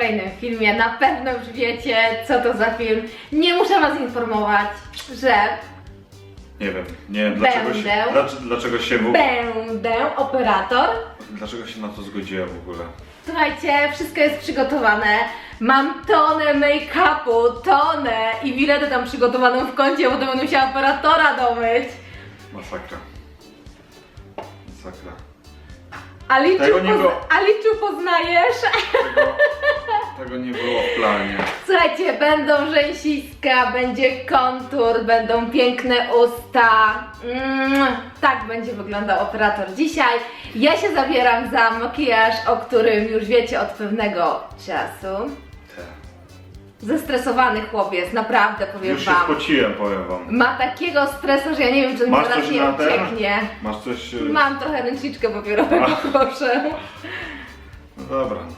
kolejnym filmie. Na pewno już wiecie, co to za film. Nie muszę Was informować, że Nie wiem, nie wiem dlaczego się, Będę. dlaczego, dlaczego się w, będę operator. dlaczego się na to zgodziłem w ogóle. Słuchajcie, wszystko jest przygotowane. Mam tonę make-upu, tonę i biletę tam przygotowaną w kącie, bo to będę musiała operatora domyć. Masakra. Masakra. Aliczu, Tego nie pozna- było. Aliczu poznajesz? Tego, tego nie było w planie. Słuchajcie, będą rzęsiska, będzie kontur, będą piękne usta. Mm, tak będzie wyglądał operator dzisiaj. Ja się zabieram za makijaż, o którym już wiecie od pewnego czasu. Te. Zestresowany chłopiec, naprawdę powiem Już się wam. spociłem, powiem wam. Ma takiego stresu, że ja nie wiem, czy Masz zaraz coś nie na ten? ucieknie. Masz coś... e, Mam trochę ręczniczkę papierowego, proszę. No dobra, no.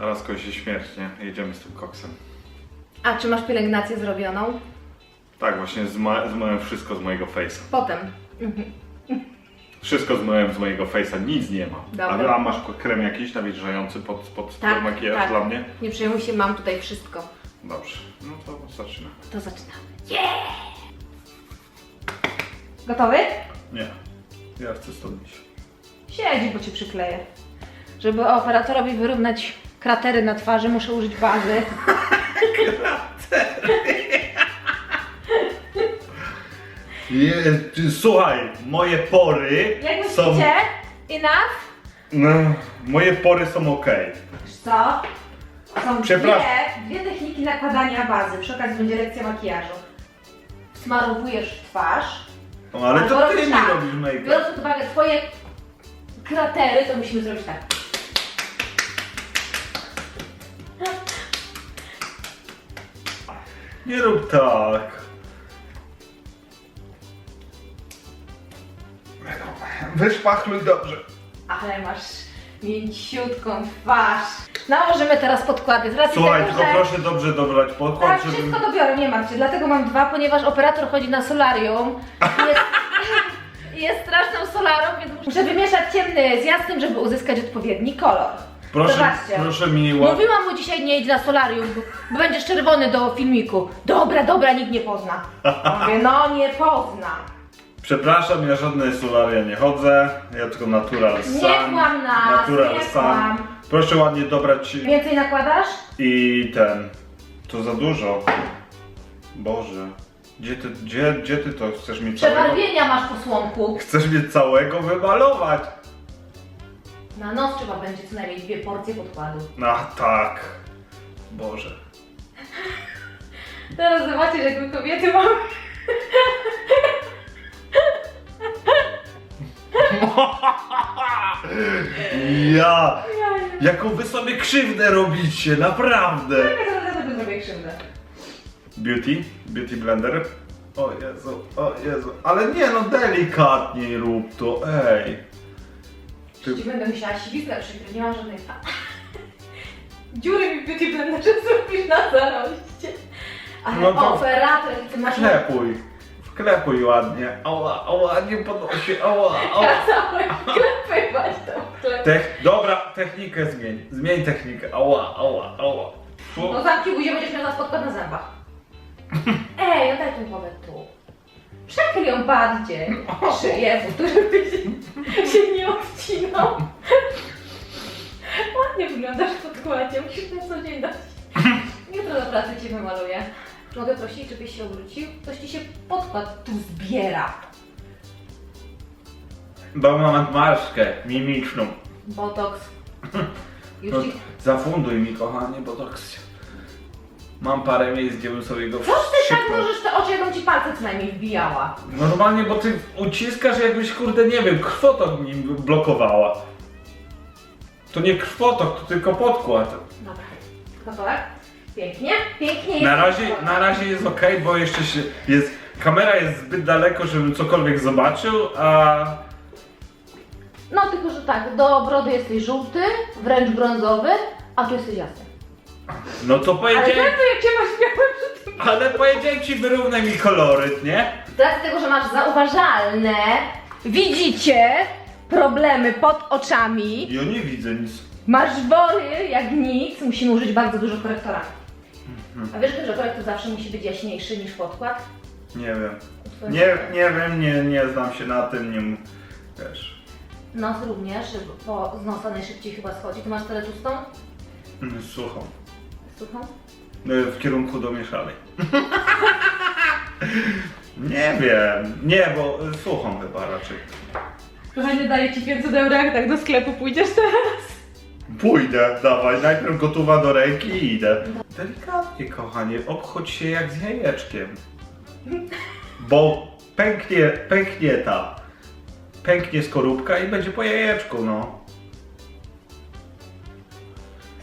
Zaraz kończy śmierć, nie? Jedziemy z tym koksem. A czy masz pielęgnację zrobioną? Tak, właśnie zma zmyłem wszystko z mojego face'a. Potem. Wszystko zmyłem z mojego face'a, nic nie mam. Dobra. A, a masz krem jakiś nawilżający pod, pod Tak, makijaż tak. dla mnie? Nie przejmuj się, mam tutaj wszystko. Dobrze, no to zaczynamy. To zaczynamy. Gotowy? Nie, ja chcę stąd iść. Siedzi, bo cię przykleję. Żeby operatorowi wyrównać kratery na twarzy, muszę użyć bazy. słuchaj, moje pory Jak są... myślicie? Enough? No, moje pory są ok. Wiesz co? Są dwie, Przepraszam. dwie techniki nakładania bazy. Przy okazji będzie lekcja makijażu. Smarowujesz twarz. No, ale Albo to ty robisz mi tak. robisz make-up. Biorąc pod uwagę twoje kratery, to musimy zrobić tak. Nie rób tak. Wyszpachluj dobrze. Ale masz mięciutką twarz. Nałożymy teraz podkłady. Z racji Słuchaj, tego, tylko że... proszę dobrze dobrać podkład, Tak, żeby... wszystko dobiorę, nie martw się. Dlatego mam dwa, ponieważ operator chodzi na solarium. i Jest, jest straszną solarą, więc muszę wymieszać ciemny z jasnym, żeby uzyskać odpowiedni kolor. Proszę, Zobaczcie. proszę mi łap... Mówiłam mu dzisiaj nie idź na solarium, bo, będziesz czerwony do filmiku. Dobra, dobra, nikt nie pozna. Mówię, no nie pozna. Przepraszam, ja żadne solaria nie chodzę, ja tylko natural Nie sun. kłam nas, natural nie sun. kłam. Proszę ładnie dobrać Więcej nakładasz? i ten. To za dużo. Boże. Gdzie ty, gdzie, gdzie ty to chcesz mi całego... Przebarwienia masz po słomku. Chcesz mnie całego wymalować? Na nos trzeba będzie co najmniej dwie porcje podkładu. No tak. Boże. Teraz zobaczysz, jak my kobiety mamy. Ja! Jaką wy sobie krzywdę robicie, naprawdę! Ja zaraz sobie zrobię krzywdę. Beauty? Beauty blender? O Jezu, o Jezu. Ale nie no, delikatniej rób to, ej. Ty- Ci będę musiała siwiznę przykryć, nie mam żadnej fa... Dziury mi w beauty blenderze zrobisz na zaroście. Ale No to- operator, ty masz... Wklepuj. Wklepuj ładnie. Ała, ała, nie podnosi, ała, ała. Kazałeś klepywać to klep. Tech, dobra, technikę zmień. Zmień technikę. Ała, ała, ała. Fu. No zamknij buzię, będziesz miał podkład na zębach. Ej, daj tą głowę tu. Przekryj ją bardziej. Szyję, żeby się, się nie odcinał. Ładnie wyglądasz w podkładzie, musisz na co dzień dać. Jutro do pracy Cię wymaluję. Mogę prosić, żebyś się obrócił? Coś Ci się podkład tu zbiera. Bo mam marszkę mimiczną. Botox. Już No, Ci... zafunduj mi, kochanie, bo tak... Mam parę miejsc, gdzie bym sobie go Co ty tak wstrzyknął. możesz te oczy, jakbym Ci palce co najmniej wbijała? Normalnie, bo ty uciskasz jakbyś, kurde, nie wiem, krwotok mi blokowała. To nie krwotok, to tylko podkład. Dobra. Gotowe? Pięknie? Pięknie jest. Na razie, na razie jest ok, bo jeszcze się jest. Kamera jest zbyt daleko, żebym cokolwiek zobaczył, a. No tylko, że tak, do brody jesteś żółty, wręcz brązowy, a tu jesteś jasny. No to Ale powiedziałem. to jak cię masz białe przy. Ale powiedziałem ci, wyrównaj mi koloryt, nie? Z racji tego, że masz zauważalne, widzicie, problemy pod oczami. Ja nie widzę nic. Masz wory jak nic, musimy użyć bardzo dużo korektora. A wiesz, że korektor zawsze musi być jaśniejszy niż podkład? Nie wiem. Nie, nie wiem, nie, nie znam się na tym, nie m- wiesz. Nos również, bo z nosa najszybciej chyba schodzi. Ty masz tyle tłustą? Mm, Słucham. Słucham? Y, W kierunku domieszanej. nie wiem. Nie, bo y, słucham chyba raczej. Kochanie, daję Ci 500 euro, jak tak do sklepu pójdziesz teraz. Pójdę, dawaj, najpierw gotowa do ręki i idę. Delikatnie, kochanie, obchodź się jak z jajeczkiem. Bo pęknie, pęknie ta, pęknie skorupka i będzie po jajeczku, no.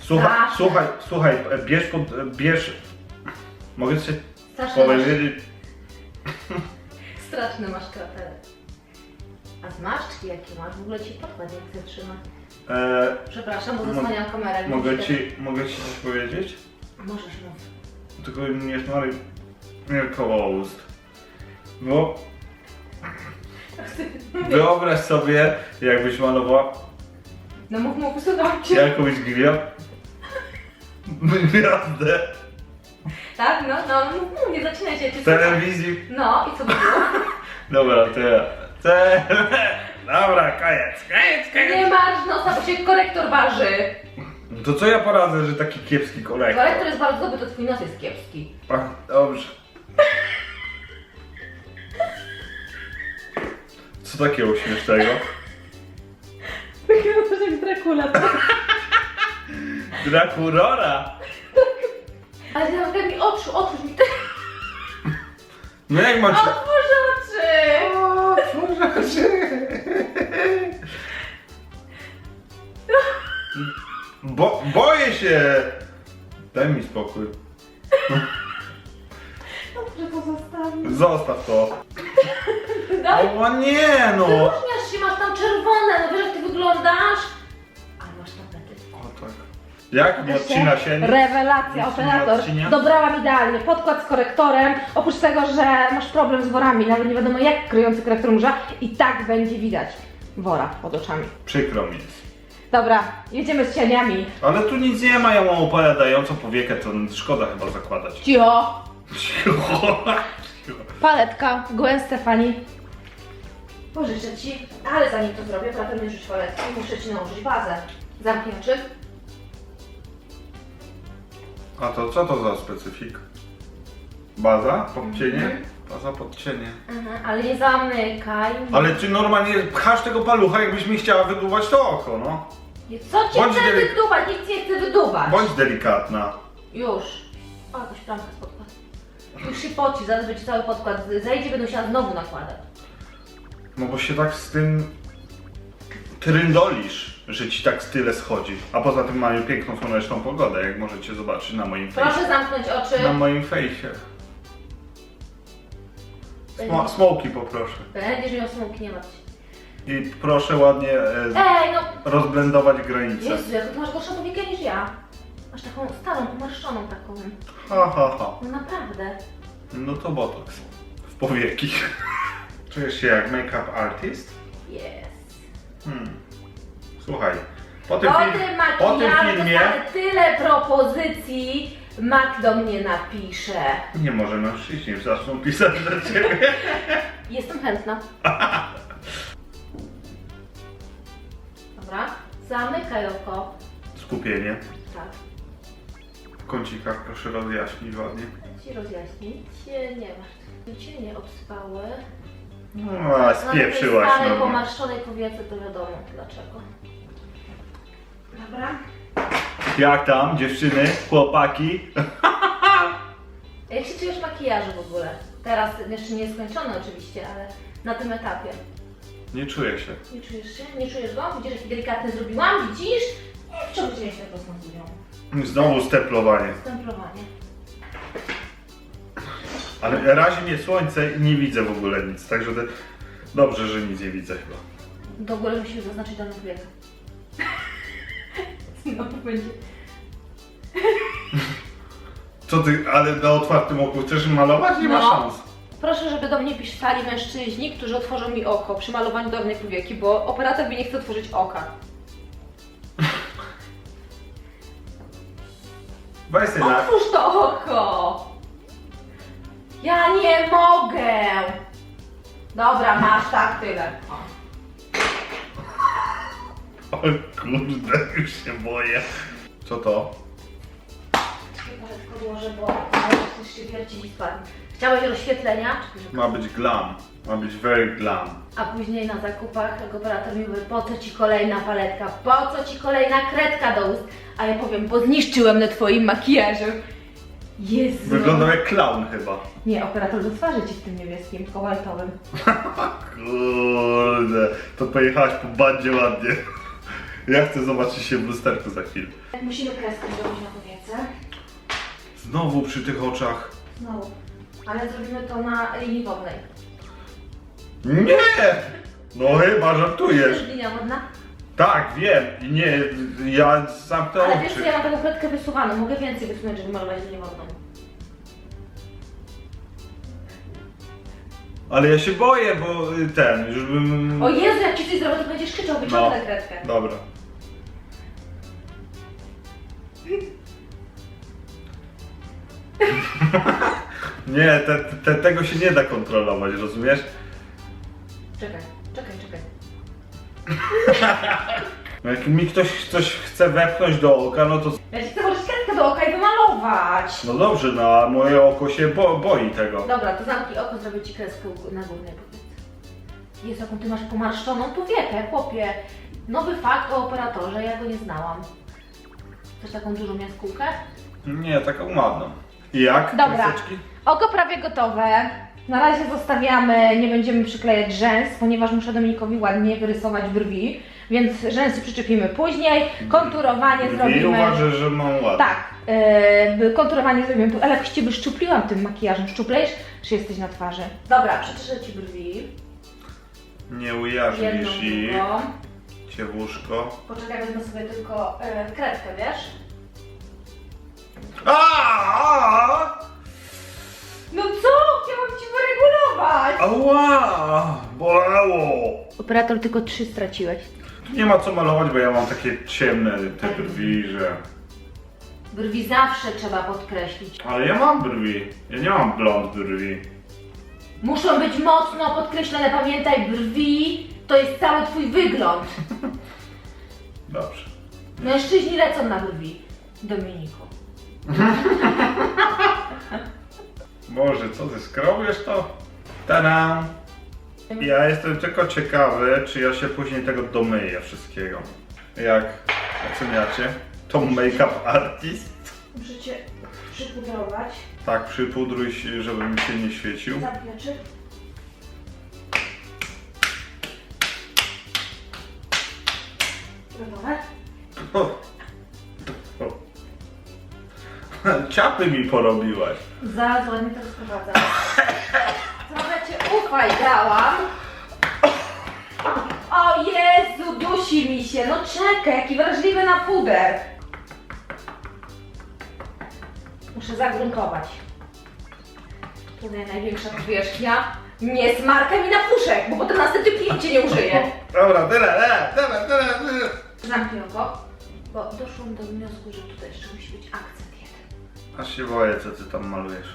Słuchaj, Straszne. słuchaj, słuchaj, bierz pod, bierz, mogę się Straszne powiedzieć, straszne masz kratery. A zmarszczki jakie masz? W ogóle Ci podkład jak się trzyma. e, Przepraszam, bo Mo- zasłaniam kamerę. nie mogę ci, mogę ci coś powiedzieć? Możesz mów. Tylko nie smaruj mnie koło ust. Bo wyobraź sobie, jakbyś malowała No mów, mów, słucham Cię. jakąś gwiazdę. Gwiazdę Tak, no, no, mów, nie zaczynaj się. Cię telewizji. No, i co by było? Dobra, to ja. Te... Dobra, koniec, koniec, Nie koniec. masz nosa, bo się korektor waży. To co ja poradzę, że taki kiepski korektor? Korektor jest bardzo dobry, to twój nos jest kiepski. Ach, dobrze. Co takiego śmiesznego? Wygląda to jak Dracula. Drakurora! Ale zamykaj mi oczu, otwórz mi. No jak macie... Otwórz oczy! Bo, boję się! Daj mi spokój. Dobrze, to zostawię. Zostaw to. Daj. O nie no! Wyróżniasz się, masz tam czerwone, no wiesz jak ty wyglądasz? Jak nie odcina się? nic? Rewelacja, Nic nie operator. Dobrałam idealnie. Podkład z korektorem. Oprócz tego, że masz problem z worami, nawet nie wiadomo jak kryjący korektor murza, i tak będzie widać wora pod oczami. Przykro mi jest. Dobra, jedziemy z cieniami. Ale tu nic nie ma, ja mam opowiadającą powiekę, to szkoda chyba zakładać. Cio. Cicho. Paletka, Gwen Stefani. Pożyczę ci, ale zanim to zrobię, prawdę nie rzuć paletki, muszę ci nałożyć bazę. Zamknij oczy. A to co to za specyfik? Baza? Podcienie? Baza podcienie. Mhm, ale nie zamykaj. Ale ty normalnie pchasz tego palucha, jakbyś mi chciała wydubać to oko, no. Co cię Bądź chce delik- wydubać? Nic nie chcę wydubać. Bądź delikatna. Już. O, jakaś plamka z podkładu. Już się poci, zaraz będzie cały podkład zejdzie, będę musiała znowu nakładać. No bo się tak z tym tryndolisz, że ci tak tyle schodzi. A poza tym mają piękną słoneczną pogodę, jak możecie zobaczyć na moim fejsie. Proszę zamknąć oczy. Na moim fejsie. Smo- smoki poproszę. Będziesz miał smuki, nie martw się. I proszę ładnie e, Ej, no rozblendować granice. Jezu, jak ty masz gorszą powiekę niż ja. Masz taką starą, pomarszczoną taką. Ha, ha, ha. No naprawdę. No to botox. W powieki. Czujesz się jak make-up artist? Jest. Hmm. Słuchaj, po tym, Po film, tym po tym makijażu filmie dostanę tyle propozycji. Mak do mnie napisze. nie może mężczyźni już zaczną pisać do ciebie. Jestem chętna. Dobra. Zamykaj oko. Skupienie. Tak. W kącikach proszę rozjaśnić ładnie. Ci rozjaśnić. Nie masz. Cię nie obspały. No, a Na tej spieprzyłaś starej, no. pomarszczonej powiece to wiadomo dlaczego. Dobra. Jak tam, dziewczyny, chłopaki? Jak się czujesz w makijażu w ogóle? Teraz jeszcze nie jest skończony oczywiście, ale na tym etapie. Nie czuję się. Nie czujesz się? Nie czujesz go? Widzisz jaki delikatny zrobiłam? Widzisz? Nie, cię się tak rozmazują? Znowu steplowanie. Stemplowanie. Ale razi mnie słońce i nie widzę w ogóle nic, także to dobrze, że nic nie widzę chyba. Do ogóle musimy zaznaczyć daną wiekę. Znowu będzie. Co ty, ale na otwartym oku chcesz malować? Nie ma No. szans. Proszę, żeby do mnie pisali mężczyźni, którzy otworzą mi oko przy malowaniu dolnej powieki, bo operator mi nie chce otworzyć oka. Weź sobie na... Otwórz to oko! Ja nie mogę! Dobra, masz tak tyle. O. O kurde, już się boję. Co to? Czekaj, parę podłożę, bo coś się wierci i spadnie. Chciałeś rozświetlenia? Ma być glam. Ma być very glam. A później na zakupach operator mi mówi, po co ci kolejna paletka, po co ci kolejna kredka do ust? A ja powiem, bo zniszczyłem na twoim makijażu. Jezu. Wyglądał jak clown chyba. Nie, operator do twarzy ci w tym niebieskim, kobaltowym. Kurde, to pojechałaś po bandzie ładnie. Ja chcę zobaczyć się w lusterku za chwilę. Musimy kreskę zrobić na powiece. Znowu przy tych oczach. Znowu. Ale zrobimy to na linii wodnej. Nie! No chyba żartujesz. jest linia wodna? Tak, wiem. I Nie, ja zamknę Ale wiesz co, oczy. ja mam taką kredkę wysuwaną. Mogę więcej wysunąć, żeby malować linię wodną. Ale ja się boję, bo y, ten, już bym... O Jezu, jak ci coś zrobię, to będziesz krzyczał, wyciągnę No. kredkę. Dobra. Nie, te, te, tego się nie da kontrolować, rozumiesz? Czekaj, czekaj, czekaj. No Jak mi ktoś coś chce wepchnąć do oka, no to... Ja ci chcę włożyć kredkę do oka i wymalować. No dobrze, no a moje oko się bo, boi tego. Dobra, to zamknij oko, zrobię ci kreskę na górnej powiece. Jezu, jaką ty masz pomarszczoną powiekę, chłopie. Nowy fakt o operatorze, ja go nie znałam. Chcesz taką dużą jaskółkę? Nie, taką ładną. I jak? Dobra. Kreseczki? Oko prawie gotowe. Na razie zostawiamy, nie będziemy przyklejać rzęs, ponieważ muszę Dominikowi ładnie wyrysować brwi, więc rzęsy przyczepimy później, konturowanie Brwi zrobimy. uważasz, że mam ładne. Tak, yy, konturowanie zrobimy ale jak Ciebie szczupliłam tym makijażem, szczuplejesz, czy jesteś na twarzy? Dobra, przeczyszę Ci brwi, Nie jedną, ujarzmisz ich. drugą. Ciewuszko. Poczekaj, wezmę sobie tylko yy, kredkę, wiesz? Aaaa! No co? Chciałam Ci wyregulować! Ała! Bolało! Operator, tylko trzy straciłeś. Tu nie ma co malować, bo ja mam takie ciemne te brwi, że... Brwi zawsze trzeba podkreślić. Ale ja mam brwi. Ja nie mam blond brwi. Muszą być mocno podkreślone, pamiętaj, brwi to jest cały twój wygląd. Dobrze. Mężczyźni lecą na brwi. Dominiku. Boże, co ty skrobiesz to? Tada! Ja jestem tylko ciekawy, czy ja się później tego domyję wszystkiego. Jak oceniacie? To make-up artist? Muszę cię przypudrować. Tak, przypudruj się, żeby mi się nie świecił. Gotowe? O. Ciapy mi porobiłaś. Zaraz ładnie to rozprowadzam. Trochę cię ufaj dałam. O Jezu, dusi mi się. No czekaj, jaki wrażliwy na puder. Muszę zagrunkować. Tutaj największa powierzchnia. Nie smarkaj mi na puszek, bo potem następny klient cię nie użyje. Dobra, tyle, tyle, tyle, tyle, tyle. Zamknij oko, bo doszłam do wniosku, że tutaj jeszcze musi być jeden. Aż się boję, co ty tam malujesz.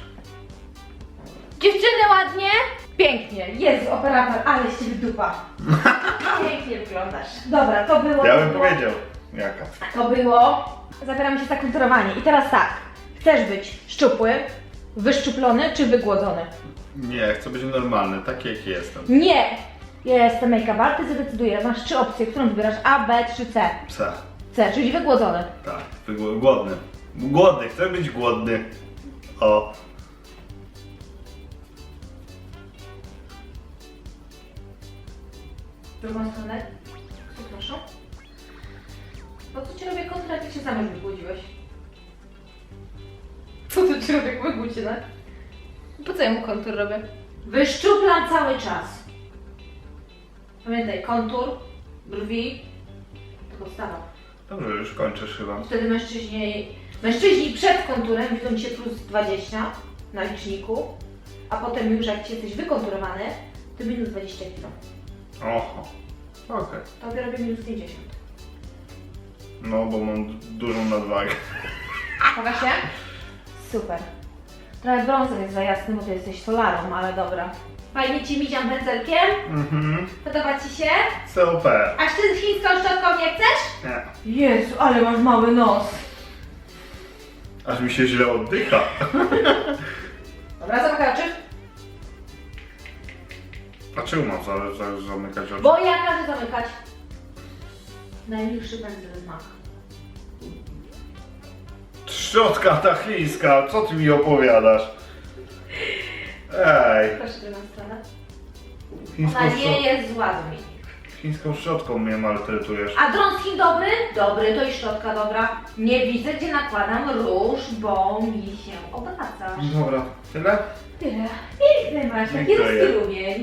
Dziewczyny ładnie? Pięknie. Jezu, operator, ale ciebie dupa. Pięknie wyglądasz. Dobra, to było. Ja bym powiedział. Jaka? To było. Zabieramy się za kulturowanie. I teraz tak. Chcesz być szczupły, wyszczuplony czy wygłodzony? Nie, chcę być normalny, tak jak jestem. Nie! Ja jestem make-up artist, decyduję. Masz trzy opcje, którą wybierasz? A, B czy C? Psa. C, czyli wygłodzony. Tak, wygł- głodny. Głodny, chcę być głodny. O. Drugą stronę. Przepraszam. Po co ci robię kontrakt, jak się sam już co ci robię wygłodzinę? Po co ja mu kontur robię? Wyszczuplam cały czas. Pamiętaj, kontur, brwi, to podstawa. Dobrze, już kończysz chyba. Wtedy mężczyźni, mężczyźni przed konturem widzą Cię plus 20 na liczniku, a potem już jak Ci jesteś wykonturowany, to minus 20 kg. Oho. Okej. Tobie robię minus 50. No, bo mam du- dużą nadwagę. Pokaż się? Super. Trochę brązer jest za jasny, bo ty jesteś solarą, ale dobra. Fajnie ci miziam pędzelkiem? Mhm. Podoba ci się? Super. A ty z chińską szczotką nie chcesz? Nie. Jezu, ale masz mały nos. Aż mi się źle oddycha. Dobra, zamykaj oczy. A czemu mam za, za, zamykać oczy? Bo ja każę zamykać. Najmilszy pędzel mak. Szczotka ta chińska, co ty mi opowiadasz? Ej, Proszę drugą stronę. Ona nie jest zła Dominik. Chińską szczotką mnie maltretujesz. A Chin dobry? Dobry, to i szczotka dobra. Nie widzę, gdzie nakładam róż, bo mi się obracasz. Dobra, tyle? Tyle. Piękny masz, taki Dziękuję. ruski rumień.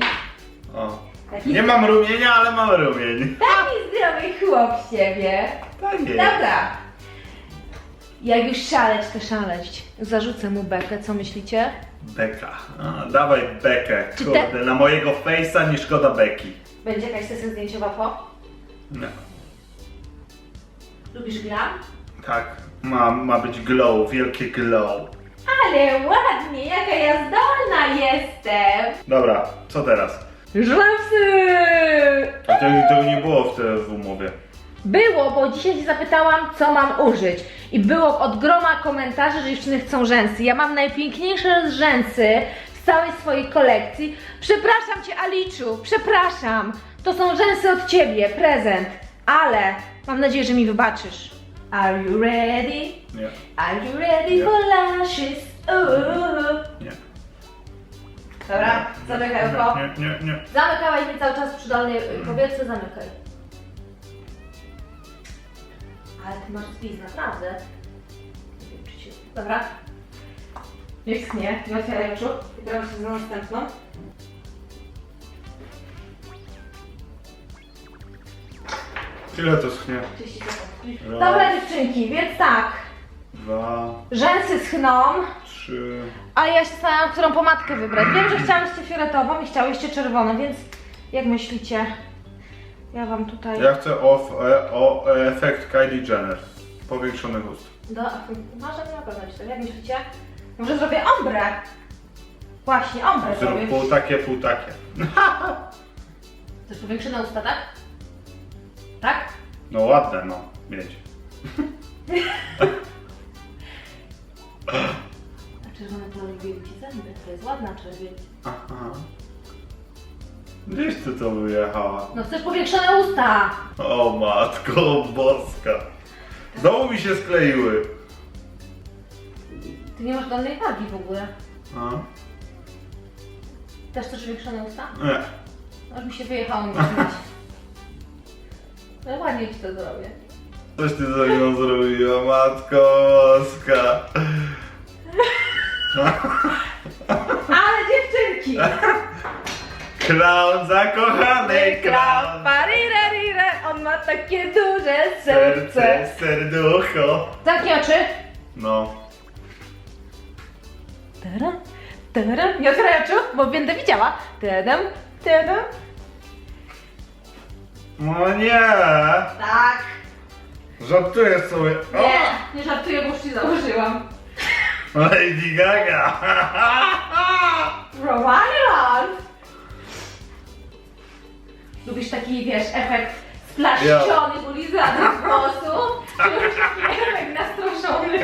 O. Taki, Nie mam rumienia, ale mam rumień. taki zdrowy chłop z siebie. Tak jest. Dobra. Jak już szaleć, to szaleć. Zarzucę mu bekę, co myślicie? Beka. A, dawaj bekę. Kurde, na mojego face'a nie szkoda beki. Będzie jakaś sesja zdjęciowa po? No. Lubisz glam? Tak, ma, ma być glow, wielkie glow. Ale ładnie, jaka ja zdolna jestem! Dobra, co teraz? Rzęsy! A tego, tego nie było w, te, w umowie. Było, bo dzisiaj się zapytałam, co mam użyć. I było od groma komentarzy, że dziewczyny chcą rzęsy. Ja mam najpiękniejsze rzęsy całej swojej kolekcji. Przepraszam cię, Aliczu, przepraszam. To są rzęsy od ciebie, prezent. Ale mam nadzieję, że mi wybaczysz. Are you ready? Nie, Are you ready Nie. for lashes? Ooh. nie. Dobra, zamykaj oko. Nie, nie, nie. Zamykałeś mnie cały czas przy dolnej y, powietrze, zamykaj. Ale ty masz spis, naprawdę. Nie wiem, czy cię... Dobra. Nie sknie, nie otwieraj oczu. Wybieram się za następną. Ile to schnie? 30 sekund. Raz. Dobra dziewczynki, więc tak. Dwa, Rzęsy schną, trzy. a ja się zastanawiam, którą pomadkę wybrać. Wiem, że chciałyście fioletową i chciałyście czerwoną, więc jak myślicie? Ja wam tutaj... Ja chcę o, e, o efekt Kylie Jenner. Powiększonych ust. Do, może nie oglądać to, jak myślicie? Może zrobię ombre? Właśnie, ombre zrobię. Zrób pół takie, pół takie. Chcesz powiększone usta, tak? Tak? No ładne, no. Mieć. A czerwone to ci zęby, to jest ładna czerwień. Aha. Gdzieś ty to wyjechała? No chcesz powiększone usta! O matko boska. Znowu mi się skleiły. Ty nie masz dolnej wagi w ogóle. A? Też chcesz powiększone usta? Nie. Aż mi się wyjechało mi śmiać. Ale ładnie ci to zrobię. Coś ty ze mną zrobiła, matko boska. Ale dziewczynki! Clown zakochany clown. Parirarire, on ma takie duże Serce, serce. serducho. Zamknij oczy. No. Tara. Nie otwieraj oczu, bo będę widziała. Tadam, tadam. No nie. Tak. Żartuję sobie. O! Nie, nie żartuję, bo już ci założyłam. Lady Gaga. Romaniland. Lubisz taki, wiesz, efekt splaszczony, ulizanych włosów? Czy lubisz taki efekt nastroszony?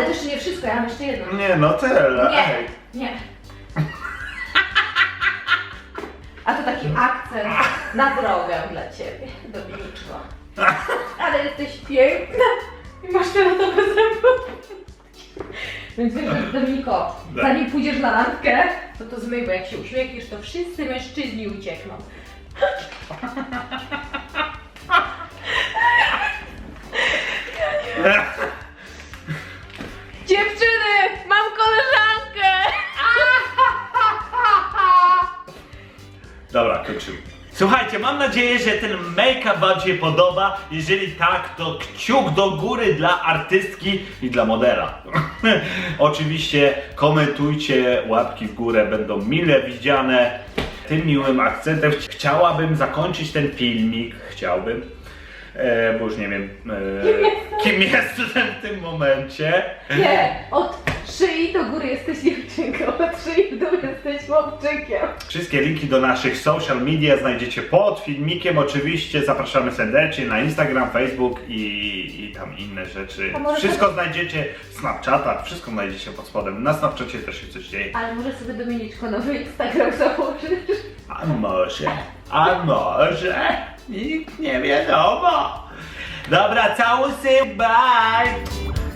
Ale to jeszcze nie wszystko, ja mam jeszcze jedno. Nie no, tyle. Nie, Ej. nie. A to taki akcent na drogę dla ciebie, Dominiczko. Ale jesteś piękna i masz fioletowe zęby. Więc wiesz, że Dominiko, Tak. zanim pójdziesz na randkę, to to zmyj, bo jak się uśmiechniesz, to wszyscy mężczyźni uciekną. Słuchajcie, mam nadzieję, że ten make-up wam się podoba. Jeżeli tak, to kciuk do góry dla artystki i dla modela. Oczywiście komentujcie, łapki w górę będą mile widziane. Tym miłym akcentem ch- chciałabym zakończyć ten filmik. Chciałbym. e, bo już nie wiem e, kim jestem w tym momencie. Nie, od szyi do góry jesteś dziewczynką, w dół jesteś chłopczykiem. Wszystkie linki do naszych social media znajdziecie pod filmikiem. Oczywiście zapraszamy serdecznie na Instagram, Facebook i, i tam inne rzeczy. A może Wszystko znajdziecie w Snapchatach, wszystko znajdziecie pod spodem. Na Snapchacie też się coś dzieje. Ale może sobie Dominiczko nowy Instagram założysz? A może, a może, nikt nie wiadomo. Dobra, całusy, bye!